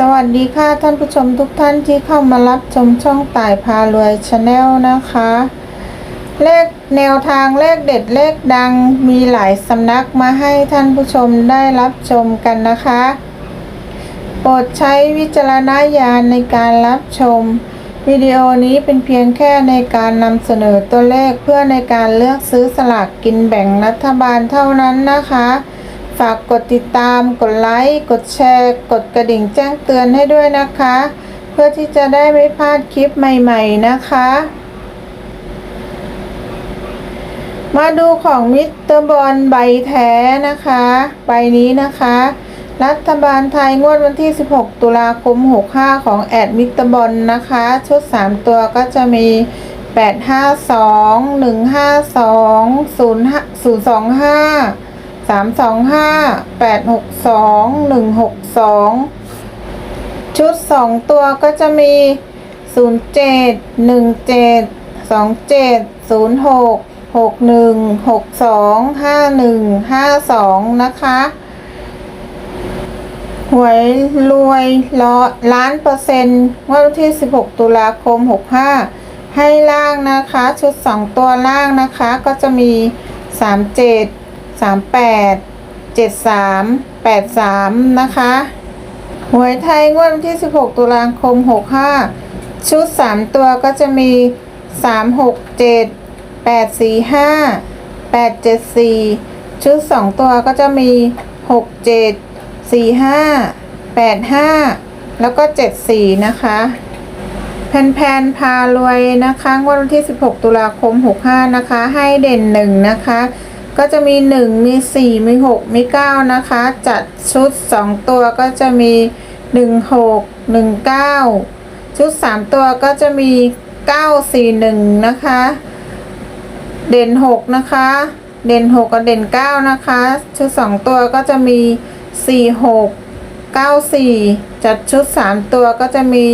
สวัสดีค่ะท่านผู้ชมทุกท่านที่เข้ามารับชมช่องต่ายพารวยชาแนลนะคะ เลขแนวทางเลขเด็ดเลขดังมีหลายสำนักมาให้ท่านผู้ชมได้รับชมกันนะคะ โปรดใช้วิจารณญาณในการรับชม วิดีโอนี้เป็นเพียงแค่ในการนำเสนอตัวเลขเพื่อในการเลือกซื้อสลากกินแบ่งรัฐบาลเท่านั้นนะคะ ฝากกดติดตาม กดไลค์ กดแชร์ กดกระดิ่งแจ้งเตือนให้ด้วยนะคะ เพื่อที่จะได้ไม่พลาดคลิปใหม่ๆนะคะ มาดูของมิสเตอร์บอลใบแท้นะคะ ใบนี้นะคะ รัฐบาลไทยงวดวันที่ 16 ตุลาคม 65 ของแอดมิสเตอร์บอลนะคะ ชุด 3 ตัวก็จะมี 852 152 0 025 สามสองห้าแปดหกสองหนึ่งหกสองชุดสองตัวก็จะมีศูนย์เจ็ดหนึ่งเจ็ดสองเจ็ดศูนย์หกหกหนึ่งหกสองห้าหนึ่งห้าสองนะคะหวยรวยล้อล้านเปอร์เซ็นต์วันที่ 16 ตุลาคม 65 ให้ล่างนะคะ ชุด 2 ตัวล่างนะคะ ก็จะมี 37 38 73 83นะคะหวยไทยงวดวันที่16ตุลาคม65ชุด3ตัวก็จะมี367 845 874ชุด2ตัวก็จะมี67 45 85แล้วก็74นะคะแพนๆพารวยนะคะงวดวันที่ 16 ตุลาคม 65 นะคะ ให้เด่น1นะคะ ก็จะมี 1 มี 4 มี 6 มี 9 นะคะ จัดชุด 2 ตัวก็จะมี 1 6 1 9 ชุด 3 ตัวก็จะมี 9 4 1 นะคะ เด่น 6 นะคะ เด่น 6 กับเด่น 9 นะคะ ชุด 2 ตัวก็จะมี 4 6 9 4 จัดชุด 3 ตัวก็จะมี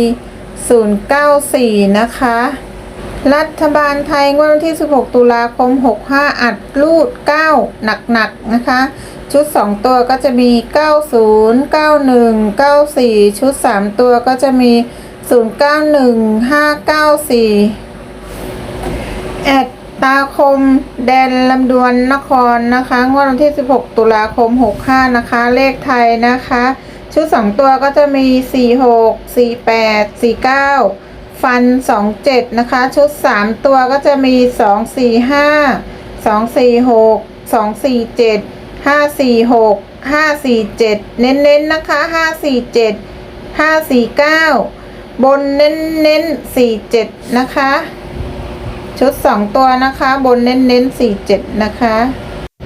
094 นะคะ รัฐบาลไทยงวดวันที่ 16 ตุลาคม 65 อัดรูด 9 หนักๆ นะคะ ชุด 2 ตัวก็จะมี 90 91 94 ชุด 3 ตัวก็จะมี 091 594 แอดตาคม แดนลำดวนนครนะคะ งวดวันที่ 16 ตุลาคม 65 นะคะ เลขไทยนะคะ ชุด 2 ตัวก็จะมี 46 48 49 ฟันสองเจ็ดนะคะ ชุดสามตัวก็จะมีสองสี่ห้าสองสี่หกสองสี่เจ็ดห้าสี่หกห้าสี่เจ็ดเน้นๆนนะคะห้าสี่เจ็ดห้าสี่เก้าบนเน้นเน้นสี่เจ็ดนะคะ ชุดสองตัวนะคะ บนเน้นเน้นสี่เจ็ดนะคะ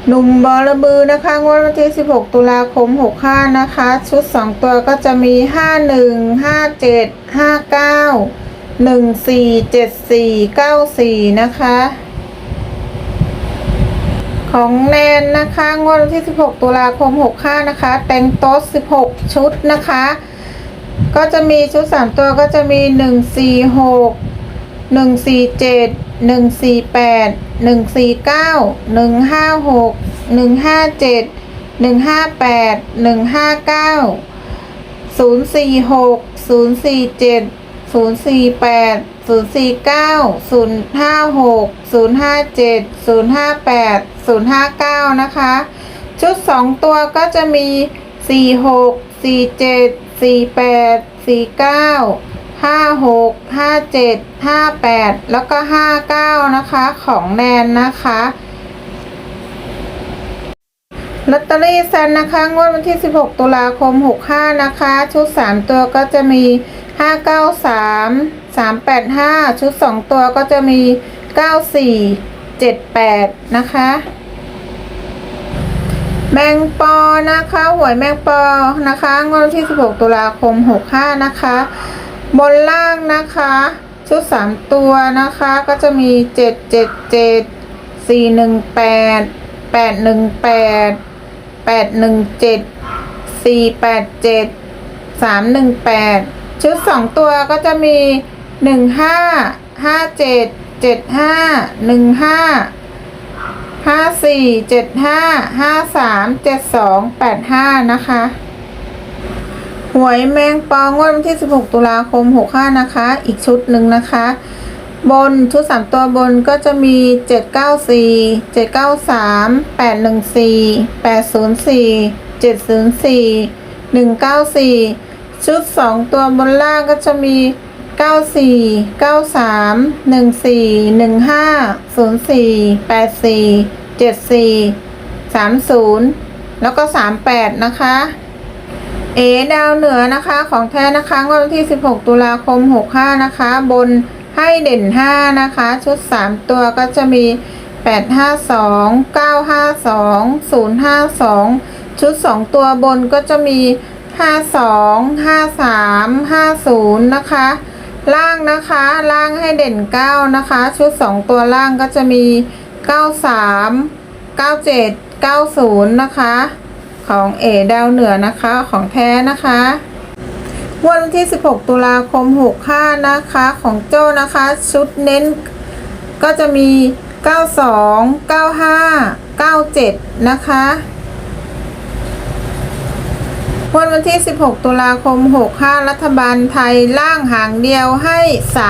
หนุ่มบอระบือนะคะงวดวันที่สิบหกตุลาคมหกห้านะคะ ชุดสองตัวก็จะมีห้าหนึ่งห้าเจ็ดห้าเก้า 94นะคะ ของแนนนะคะงวดวันที่16ตุลาคม65นะคะ แต่งโต๊ะ16ชุดนะคะ ก็จะมีชุด3ตัวก็จะมี146หนึ่งสี่เจ็ดหนึ่งสี่แปดหนึ่งสี่เก้าหนึ่งห้าหกหนึ่งห้าเจ็ดหนึ่งห้าแปดหนึ่งห้าเก้าศูนย์สี่หกศูนย์สี่เจ็ด ศูนย์สี่แปดศูนย์สี่เก้าศูนย์ห้าหกศูนย์ห้าเจ็ดศูนย์ห้าแปดศูนย์ห้าเก้านะคะ ชุดสองตัวก็จะมีสี่หกสี่เจ็ดสี่แปดสี่เก้าห้าหกห้าเจ็ดห้าแปดแล้วก็ห้าเก้านะคะของแนนนะคะลอตเตอรี่แซนนะคะ งวดวันที่ 16 ตุลาคม 65 นะคะ ชุด 3 ตัวก็จะมี 593 385ชุด2ตัวก็จะมี94 78นะคะ แมงปอนะคะหวยแมงปอนะคะงวดวันที่16ตุลาคม65นะคะบนล่างนะคะชุด3ตัวนะคะก็จะมี777 418 818 817 487 318 ชุด2ตัวก็จะมี15 57 75 15ห้าสี่เจ็ดห้าห้าสามเจ็ดสองแปดห้านะคะหวยแมงปองงวดวันที่ 16 ตุลาคม 65 นะคะ อีกชุดหนึ่งนะคะ บนชุด 3 ตัวบนก็จะมี 794 793 814 804 704 194 ชุด 2 ตัวบนล่างก็จะมี 94 93 14 15 04 84 74 30 แล้วก็ 38 นะคะ เอดาวเหนือนะคะของแท้นะคะวดวันที่ 16 ตุลาคม 65 นะคะ บนให้เด่น 5 นะคะ ชุด 3 ตัวก็จะมี 852 952 052 ชุด 2 ตัวบนก็จะมี 52 53 50 นะคะ ล่างนะคะ ล่างให้เด่น 9 นะคะ ชุด 2 ตัวล่างก็จะมี 93 97 90 นะคะ ของเอดาวเหนือนะคะ ของแท้นะคะวันที่ 16 ตุลาคม 65 นะคะ ของโจ้นะคะ ชุดเน้นก็จะมี 92 95 97 นะคะ วดวันที่ 16 ตุลาคม 65 รัฐบาลไทยล่างหางเดียวให้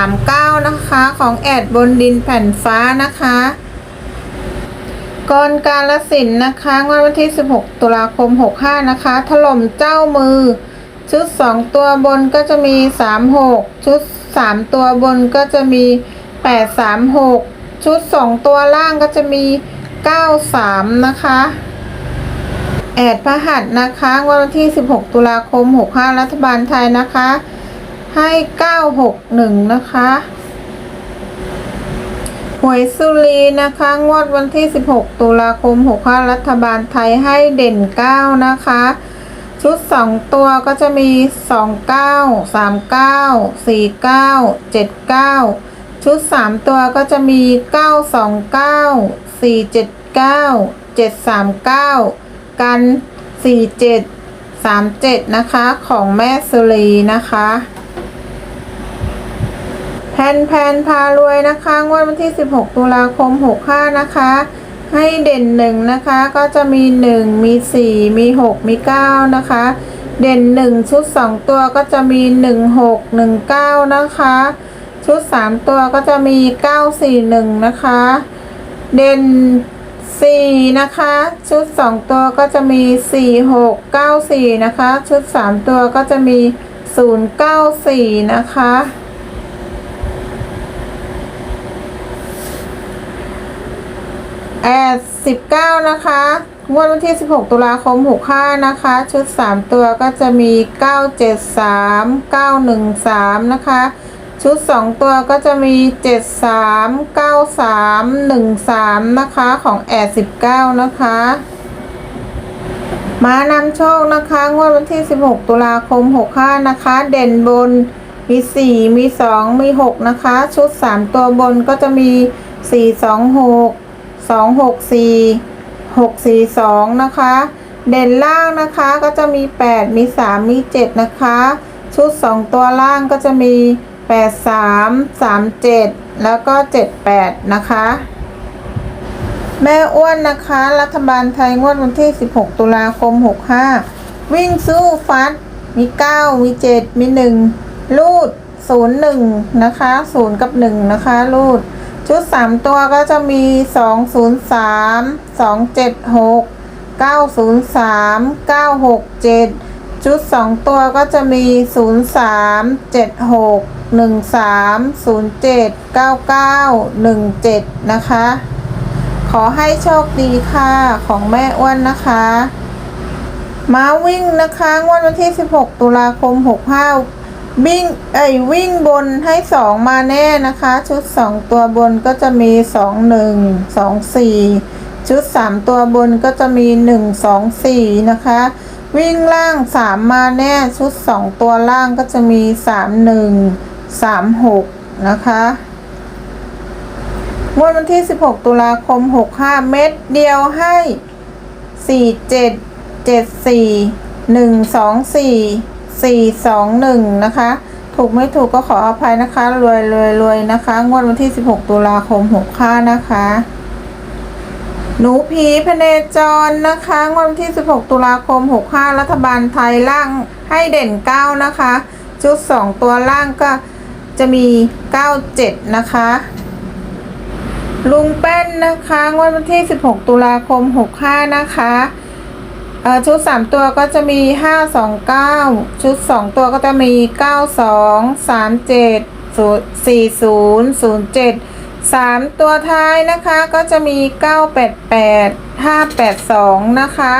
39 นะคะของแอดบนดินแผ่นฟ้านะคะกรการละสินนะคะงวดวันที่ 16 ตุลาคม 65 นะคะ ถล่มเจ้ามือ ชุด 2 ตัวบนก็จะมี 36 ชุด 3 ตัวบนก็จะมี 836 ชุด 2 ตัวล่างก็จะมี 93 นะคะ แอดพระหัสนะคะวดวันที่ 16 ตุลาคม 65 รัฐบาลไทยนะคะ ให้ 961 นะคะหวยสุรีนะคะ งวดวันที่ 16 ตุลาคม 65 รัฐบาลไทยให้เด่น 9 นะคะ ชุด 2 ตัวก็จะมี 29 39 49 79 ชุด 3 ตัวก็จะมี 929 479 739 กัน 47 37 นะคะ ของแม่สุรีนะคะ แพนแพนพารวยนะคะ งวดวันที่ 16 ตุลาคม 65 นะคะ ให้เด่นหนึ่งนะคะ ก็จะมี 1 มี 4 มี 6 มี 9 นะคะ เด่น 1 ชุด 2 ตัวก็จะมี 1 6 1 9 นะคะ ชุด 3 ตัวก็จะมี 9 4 1 นะคะ เด่น สี่นะคะ ชุดสองตัวก็จะมีสี่หกเก้าสี่นะคะ ชุดสามตัวก็จะมีศูนย์เก้าสี่นะคะแอดสิบเก้านะคะงวดวันที่สิบหกตุลาคมหกห้านะคะ ชุดสามตัวก็จะมีเก้าเจ็ดสามเก้าหนึ่งสามนะคะ ชุด 2 ตัวก็จะมี 73 93 13 นะคะของแอด19 นะคะมานำโชคนะคะงวดวันที่ 16 ตุลาคม 65 นะคะ เด่นบนมี 4 มี 2 มี 6 นะคะ ชุด 3 ตัวบนก็จะมี 4 2 6 2 6 4 6 4 2 นะคะ เด่นล่างนะคะก็จะมี 8 มี 3 มี 7 นะคะ ชุด 2 ตัวล่างก็จะมี 8 3 3 7 แล้วก็ 7 8 นะคะ แม่อ้วนนะคะ รัฐบาลไทยงวดวันที่ 16 ตุลาคม 65 วิ่งสู้ฟัด มี 9 มี 7 มี 1 ลูด 0 1 นะคะ 0 กับ 1 นะคะ ลูด ชุด 3 ตัวก็จะมี 203 276 903 967 ชุด 2 ตัวก็จะมี 03 76 13 07 99 17 นะคะ ขอให้โชคดีค่ะของแม่อ้วนนะคะม้าวิ่งนะคะงวดวันที่ 16 ตุลาคม 65 วิ่งเอ้ยวิ่งบนให้ 2 มาแน่นะคะ ชุด 2 ตัวบนก็จะมี 2 1 2 4 ชุด 3 ตัวบนก็จะมี 1 2 4 นะคะ วิ่งล่าง 3 มาแน่ชุด 2 ตัวล่างก็จะมี 3 1 3 6 นะคะงวดวันที่ 16 ตุลาคม 65 เม็ดเดียวให้ 4 7 7 4 1 2 4 4 2 1 นะคะ ถูกไม่ถูกก็ขออภัยนะคะ รวยรวยรวยนะคะ งวดวันที่ 16 ตุลาคม 65 นะคะ หนูผีพเนจรนะคะงวดวันที่ 16 ตุลาคม 65 รัฐบาลไทยล่างให้เด่น 9 นะคะ ชุด 2 ตัวล่างก็จะมี 97 นะคะ ลุงแป้นนะคะงวดวันที่ 16 ตุลาคม 65 นะคะชุด 3 ตัวก็จะมี 529 ชุด 2 ตัวก็จะมี 92 37 40 07 3 ตัวท้ายนะคะก็จะมี 988 582 นะคะ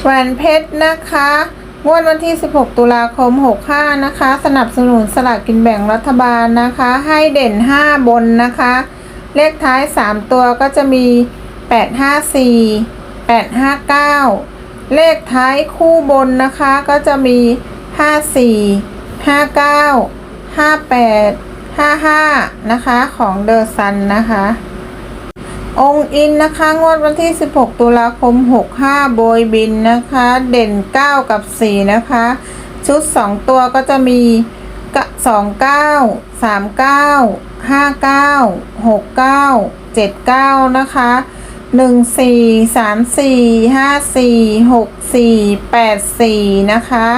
แหวนเพชรนะคะงวดวันที่ 16 ตุลาคม 65 นะคะ สนับสนุนสลากกินแบ่งรัฐบาลนะคะ ให้เด่น 5 บนนะคะ เลขท้าย 3 ตัวก็จะมี 854 859 เลขท้ายคู่บนนะคะก็จะมี 54 59 58 55 นะคะ ของเดอ r ซันนะคะ องอินนะคะ งวดวันที่ 16 ตุลาคม 65 โบยบินนะคะ เด่น 9 กับ 4 นะคะ ชุด 2 ตัวก็จะมีกะ29 39 59 69 79 นะคะ14 34 54 64 84นะคะ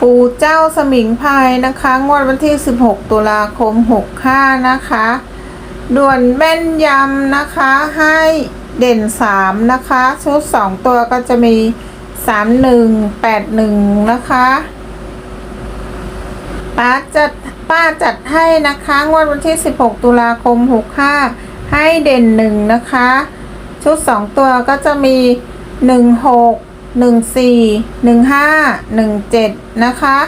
ปู่เจ้าสมิงพายนะคะ งวดวันที่ 16 ตุลาคม 65 นะคะ ด่วนแม่นยำนะคะ ให้เด่น 3 นะคะ ชุด 2 ตัวก็จะมี 31 81 นะคะป้าจัดป้าจัดให้นะคะ งวดวันที่ 16 ตุลาคม 65 ให้เด่น 1 นะคะ ชุด 2 ตัวก็จะมี 16 14 15 17นะคะ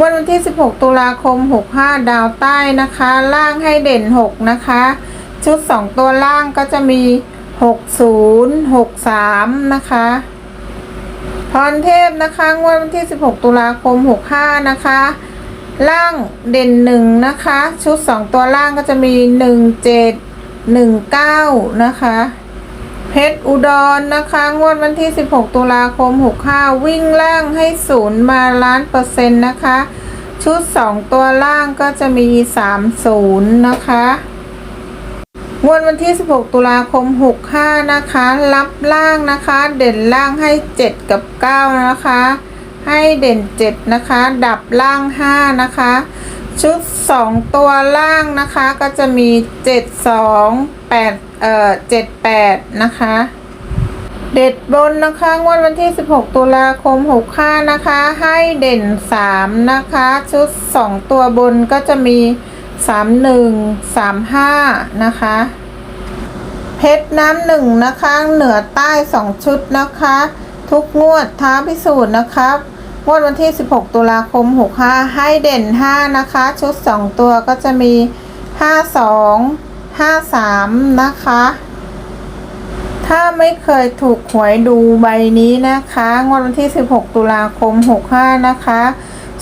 วันวันที่ 16 ตุลาคม 65 ดาวใต้นะคะ ล่างให้เด่น 6 นะคะ ชุด 2 ตัวล่างก็จะมี 60 63 นะคะพรเทพนะคะงวดวันที่ 16 ตุลาคม 65 นะคะ ล่างเด่น 1 นะคะ ชุด 2 ตัวล่างก็จะมี 17 19 นะคะ เพชรอุดรนะคะงวดวันที่ 16 ตุลาคม 65 วิ่งล่างให้ศูนย์มาล้านเปอร์เซ็นต์นะคะ ชุด 2 ตัวล่างก็จะมี 30 นะคะงวดวันที่ 16 ตุลาคม 65 นะคะ รับล่างนะคะ เด่นล่างให้ 7 กับ 9 นะคะ ให้เด่น 7 นะคะ ดับล่าง 5 นะคะ ชุด 2 ตัวล่างนะคะก็จะมี 7 2 8เอ่อ7 8นะคะ เด็ดบนนะคะงวดวันที่ 16 ตุลาคม65นะคะ ให้เด่น 3 นะคะ ชุด 2 ตัวบนก็จะมี 31 35 นะคะ เพชรน้ำหนึ่งนะคะ เหนือใต้ 2 ชุดนะคะ ทุกงวดท้าพิสูจน์นะครับงวดวันที่ 16 ตุลาคม 65 ให้เด่น 5 นะคะ ชุด 2 ตัวก็จะมี 52 53 นะคะ ถ้าไม่เคยถูกหวยดูใบนี้นะคะ งวดวันที่ 16 ตุลาคม 65 นะคะ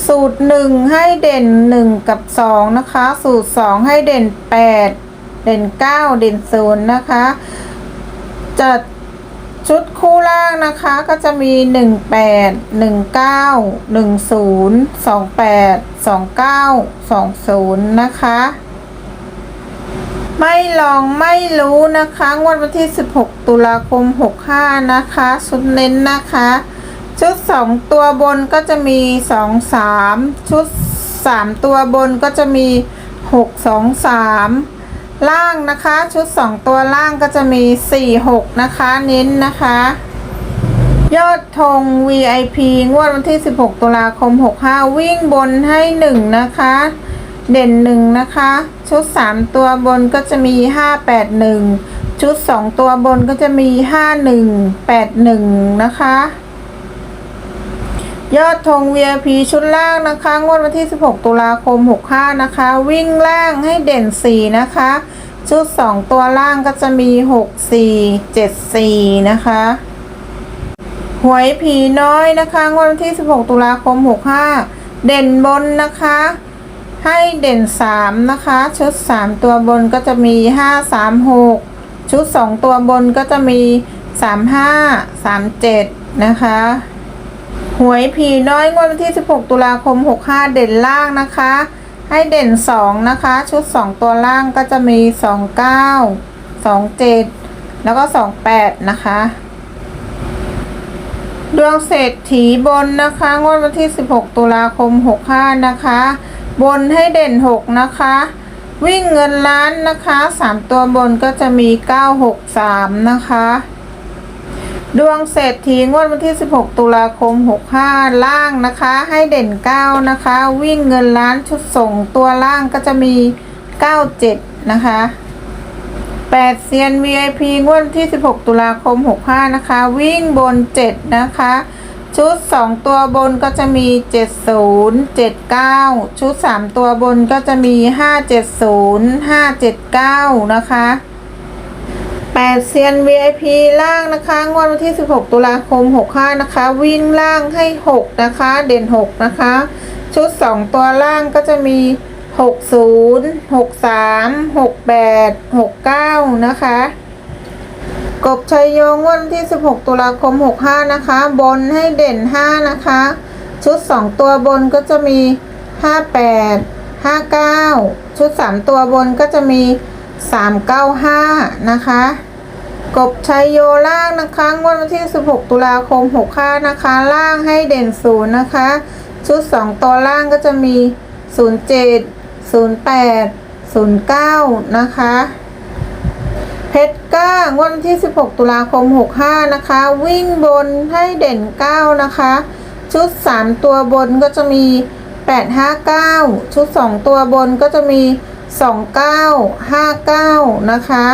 สูตร 1 ให้เด่น 1 กับ 2 นะคะ สูตร 2 ให้เด่น 8 เด่น 9 เด่น 0 นะคะ จัดชุดคู่ล่างนะคะก็จะมี 18 19 10 28 29 20 นะคะ ไม่ลองไม่รู้นะคะงวดวันที่ 16 ตุลาคม 65 นะคะชุดเน้นนะคะ ชุด 2 ตัวบนก็จะมี 2 3 ชุด 3 ตัวบนก็จะมี 6 2 3 ล่างนะคะ ชุด 2 ตัวล่างก็จะมี 4 6 นะคะเน้นนะคะ ยอดธง VIP งวดวันที่ 16 ตุลาคม 65 วิ่งบนให้ 1 นะคะ เด่น1นะคะ ชุด3ตัวบนก็จะมี581ชุด2ตัวบนก็จะมี5181นะคะ ยอดธง VIP ชุดล่างนะคะ งวดวันที่ 16 ตุลาคม 65 นะคะ วิ่งล่างให้เด่น 4 นะคะ ชุด 2 ตัวล่างก็จะมี 64 74 นะคะหวยผีน้อยนะคะ งวดวันที่ 16 ตุลาคม 65 เด่นบนนะคะ ให้เด่น 3 นะคะ ชุด 3 ตัวบนก็จะมี 5 3 6 ชุด 2 ตัวบนก็จะมี 3 5 3 7 นะคะ หวยผีน้อยงวดวันที่ 16 ตุลาคม 65 เด่นล่างนะคะ ให้เด่น 2 นะคะ ชุด 2 ตัวล่างก็จะมี 29 27 แล้วก็ 28 นะคะดวงเศรษฐีบนนะคะ งวดวันที่ 16 ตุลาคม 65 นะคะ บนให้เด่น 6 นะคะ วิ่งเงินล้านนะคะ 3 ตัวบนก็จะมี 963 นะคะ ดวงเศรษฐีงวดวันที่ 16 ตุลาคม 65 ล่างนะคะ ให้เด่น 9 นะคะ วิ่งเงินล้านชุดส่งตัวล่างก็จะมี 97 นะคะ8เซียน VIP งวดที่ 16 ตุลาคม 65 นะคะ วิ่งบน 7 นะคะ ชุด 2 ตัวบนก็จะมี 70 79 ชุด 3 ตัวบนก็จะมี 570 579 นะคะ 8เซียน VIP ล่างนะคะงวดวันที่ 16 ตุลาคม 65 นะคะ วิ่งล่างให้ 6 นะคะ เด่น 6 นะคะ ชุด 2 ตัวล่างก็จะมี 60 63 68 69 นะคะ กบชัยโยงวันที่ 16 ตุลาคม 65 นะคะ บนให้เด่น 5 นะคะ ชุด 2 ตัวบนก็จะมี 58 59 ชุด 3 ตัวบนก็จะมี 395 นะคะ กบชัยโยล่างนะคะ วันที่ 16 ตุลาคม 65 นะคะ ล่างให้เด่น 0 นะคะ ชุด 2 ตัวล่างก็จะมี 07 08 09 นะคะ ชรก้างวดวันที่ 16 ตุลาคม 65 นะคะ วิ่งบนให้เด่น 9 นะคะ ชุด 3 ตัวบนก็จะมี 859 ชุด 2 ตัวบนก็จะมี 2959 นะคะ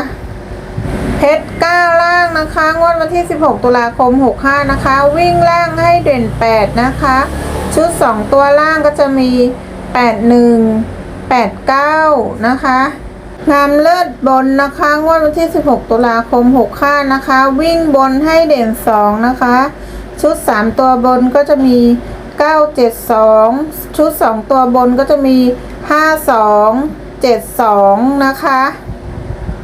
เพชรก้าล่างนะคะงวดวันที่ 16 ตุลาคม 65 นะคะ วิ่งล่างให้เด่น 8 นะคะ ชุด 2 ตัวล่างก็จะมี 81 89 นะคะ งามเลิศบนนะคะงวดวันที่ 16 ตุลาคม 65 นะคะ วิ่งบนให้เด่น 2 นะคะ ชุด 3 ตัวบนก็จะมี 972 ชุด 2 ตัวบนก็จะมี 52 72 นะคะ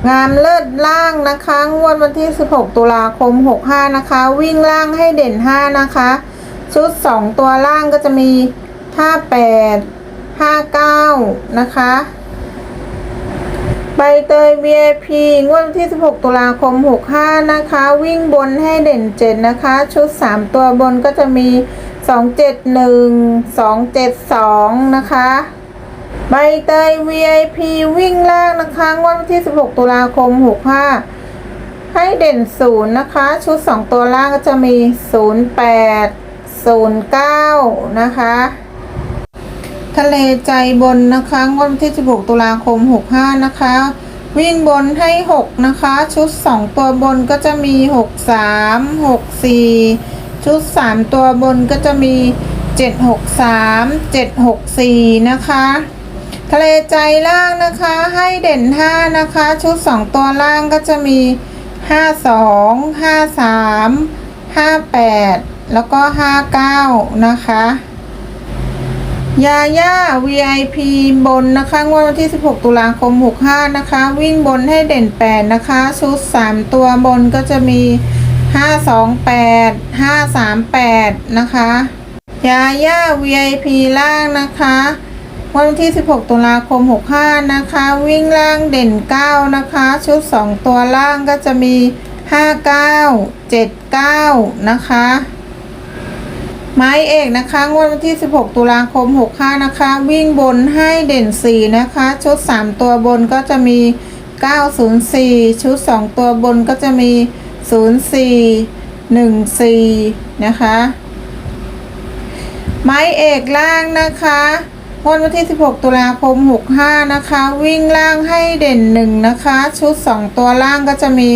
งามเลิศล่างนะคะงวดวันที่ 16 ตุลาคม 65 นะคะ วิ่งล่างให้เด่น 5 นะคะ ชุด 2 ตัวล่างก็จะมี 58 59 นะคะ ใบเตย VIP งวดวันที่ 16 ตุลาคม 65 นะคะ วิ่งบนให้เด่น 7 นะคะ ชุด 3 ตัวบนก็จะมี 271 272 นะคะ ใบเตย VIP วิ่งล่างนะคะ งวดวันที่ 16 ตุลาคม 65 ให้เด่น 0 นะคะ ชุด 2 ตัวล่างก็จะมี 08 09 นะคะ ทะเลใจบนนะคะงวดวันที่ 16 ตุลาคม 65 นะคะ วิ่งบนให้ 6 นะคะ ชุด 2 ตัวบนก็จะมี 63 64 ชุด 3 ตัวบนก็จะมี 763 764 นะคะ ทะเลใจล่างนะคะให้เด่น 5 นะคะ ชุด 2 ตัวล่างก็จะมี 52 53 58 แล้วก็ 59 นะคะ ยาย่า VIP บนนะคะงวดวันที่ 16 ตุลาคม 65 นะคะ วิ่งบนให้เด่น 8 นะคะ ชุด 3 ตัวบนก็จะมี 528 538 นะคะ ยาย่า VIP ล่างนะคะ วันที่ 16 ตุลาคม 65 นะคะ วิ่งล่างเด่น 9 นะคะ ชุด 2 ตัวล่างก็จะมี 59 79 นะคะ ไม้เอกนะคะงวดวันที่ 16 ตุลาคม 65 นะคะ วิ่งบนให้เด่น 4 นะคะ ชุด 3 ตัวบนก็จะมี 904 ชุด 2 ตัวบนก็จะมี 04 14 นะคะ ไม้เอกล่างนะคะงวดวันที่ 16 ตุลาคม 65 นะคะ วิ่งล่างให้เด่น 1 นะคะ ชุด 2 ตัวล่างก็จะมี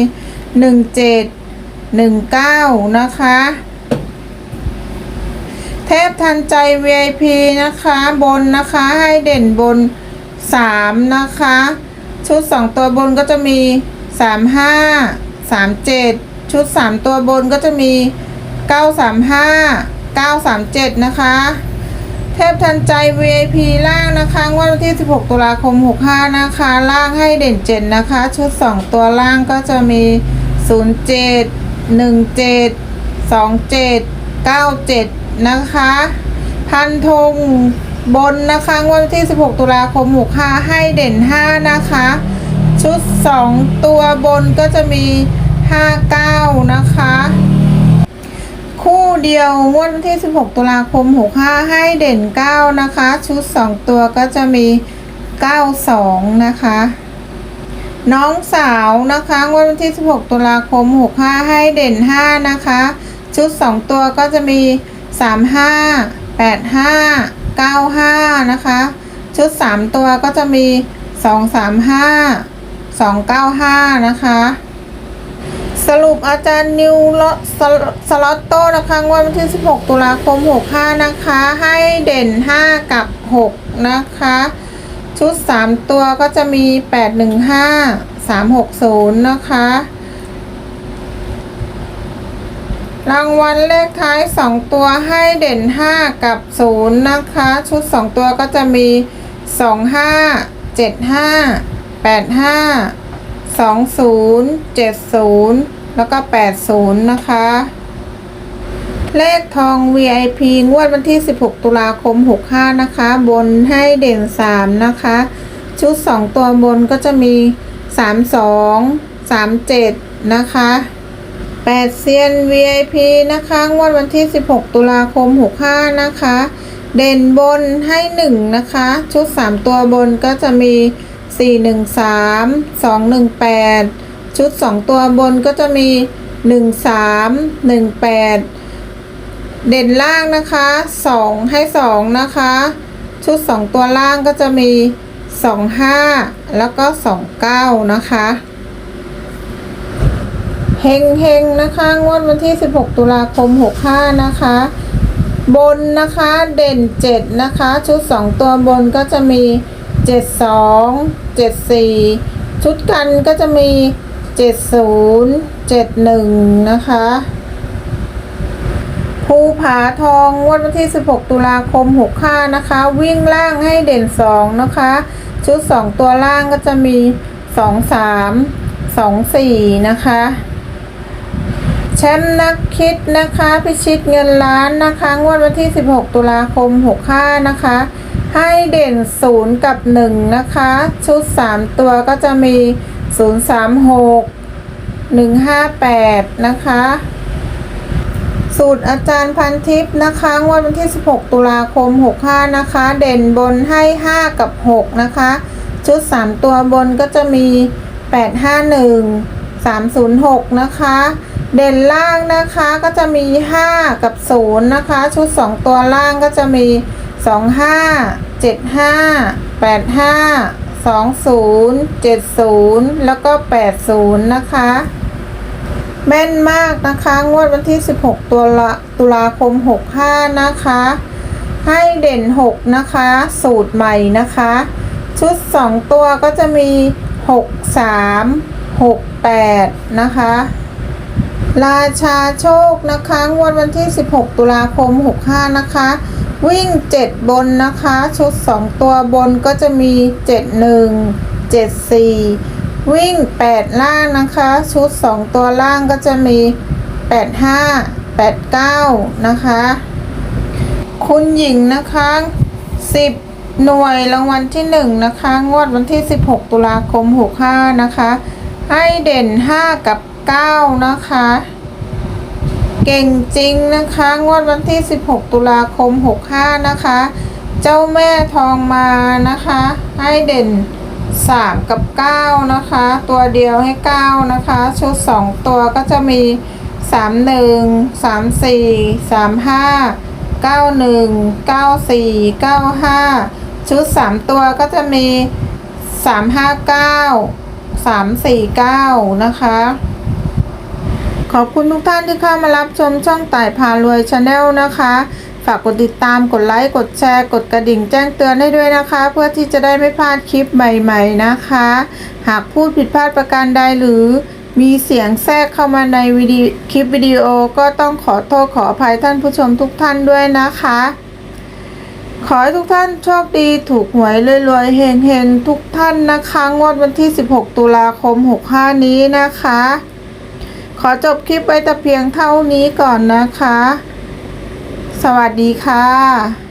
17 19 นะคะ พทันใจ VIP นะคะ บนนะคะให้เด่นบน 3 นะคะ ชุด 2 ตัวบนก็จะมี 35 37 ชุด 3 ตัวบนก็จะมี 935 937 นะคะ เทพทันใจ VIP ล่างนะคะวันที่ 16 ตุลาคม 65 นะคะ ล่างให้เด่น7นะคะ ชุด 2 ตัวล่างก็จะมี 07 17 27 97 นะคะ พันธงบนนะคะวันที่ 16 ตุลาคม65ให้เด่น 5 นะคะ ชุด 2 ตัวบนก็จะมี 59 นะคะ คู่เดียวงวดวันที่ 16 ตุลาคม65ให้เด่น 9 นะคะ ชุด 2 ตัวก็จะมี 92 นะคะ น้องสาวนะคะงวดวันที่ 16 ตุลาคม65ให้เด่น 5 นะคะ ชุด 2 ตัวก็จะมี 35 85 95 นะคะ ชุด 3 ตัวก็จะมี 235 295 นะคะ สรุปอาจารย์นิวลสลสล็อตโต้นะคะงวดวันที่ 16 ตุลาคม 65 นะคะ ให้เด่น 5 กับ 6 นะคะ ชุด 3 ตัวก็จะมี 815 360 นะคะ รางวัลเลขท้าย 2 ตัวให้เด่น 5 กับ 0 นะคะ ชุด 2 ตัวก็จะมี 25 75 85 20 70 แล้วก็ 80 นะคะ เลขทอง VIP งวดวันที่ 16 ตุลาคม 65 นะคะ บนให้เด่น 3 นะคะ ชุด 2 ตัวบนก็จะมี 32 37 นะคะ 8 เซียน VIP นะคะงวดวันที่ 16 ตุลาคม 65 นะคะ เด่นบนให้ 1 นะคะ ชุด 3 ตัวบนก็จะมี 413 218 ชุด 2 ตัวบนก็จะมี 13 18 เด่นล่างนะคะ 2 ให้ 2 นะคะ ชุด 2 ตัวล่างก็จะมี 25 แล้วก็ 29 นะคะ เฮงเฮงนะคะงวดวันที่ 16 ตุลาคม 65 นะคะ บนนะคะเด่น 7 นะคะ ชุด 2 ตัวบนก็จะมี 72 74 ชุดกันก็จะมี 70 71 นะคะภูผาทองงวดวันที่ 16 ตุลาคม 65 นะคะ วิ่งล่างให้เด่น 2 นะคะ ชุด 2 ตัวล่างก็จะมี 23 24 นะคะ แชมป์นักคิดนะคะ พิชิตเงินล้านนะคะ งวดวันที่ 16 ตุลาคม 65 นะคะ ให้เด่น 0 กับ 1 นะคะ ชุด 3 ตัวก็จะมี 036 158 นะคะ สูตรอาจารย์พันทิพย์นะคะ งวดวันที่ 16 ตุลาคม 65 นะคะ เด่นบนให้ 5 กับ 6 นะคะ ชุด 3 ตัวบนก็จะมี 851 306 นะคะ เด่นล่างนะคะก็จะมี 5 กับ 0 นะคะ ชุด 2 ตัวล่างก็จะมี 25 75 85 20 70 แล้วก็ 80 นะคะ แม่นมากนะคะ งวดวันที่ 16ตุลาตุลาคม 65 นะคะ ให้เด่น 6 นะคะ สูตรใหม่นะคะ ชุด 2 ตัวก็จะมี 6 3 6 8 นะคะ ราชาโชคนะคะงวดวันที่ 16 ตุลาคม 65 นะคะ วิ่ง 7 บนนะคะ ชุด 2 ตัวบนก็จะมี 71 74 วิ่ง 8 ล่างนะคะ ชุด 2 ตัวล่างก็จะมี 85 89 นะคะ คุณหญิงนะคะ 10 หน่วยรางวัลที่ 1 นะคะ งวดวันที่ 16 ตุลาคม 65 นะคะ ให้เด่น 5 กับ 9 นะคะ เก่งจริงนะคะ งวดวันที่ 16 ตุลาคม 65 นะคะ เจ้าแม่ทองมานะคะ ให้เด่น 3 กับ 9 นะคะ ตัวเดียวให้ 9 นะคะ ชุด 2 ตัวก็จะมี 31 34 35 91 94 95 ชุด 3 ตัวก็จะมี 359 349นะคะ ขอบคุณทุกท่านที่เข้ามารับชมช่องต่ายพารวยชาแนลนะคะ ฝากกดติดตามกดไลค์กดแชร์ กดกระดิ่งแจ้งเตือนให้ด้วยนะคะ เพื่อที่จะได้ไม่พลาดคลิปใหม่ๆนะคะ หากพูดผิดพลาดประการใดหรือมีเสียงแทรกเข้ามาในวิดีคลิปวิดีโอก็ต้องขอโทษขออภัยท่านผู้ชมทุกท่านด้วยนะคะ ขอให้ทุกท่านโชคดีถูกหวยรวยๆเฮงๆ ทุกท่านนะคะ งวดวันที่ 16 ตุลาคม 65 นี้นะคะ ขอจบคลิปไว้แต่เพียงเท่านี้ก่อนนะคะ สวัสดีค่ะ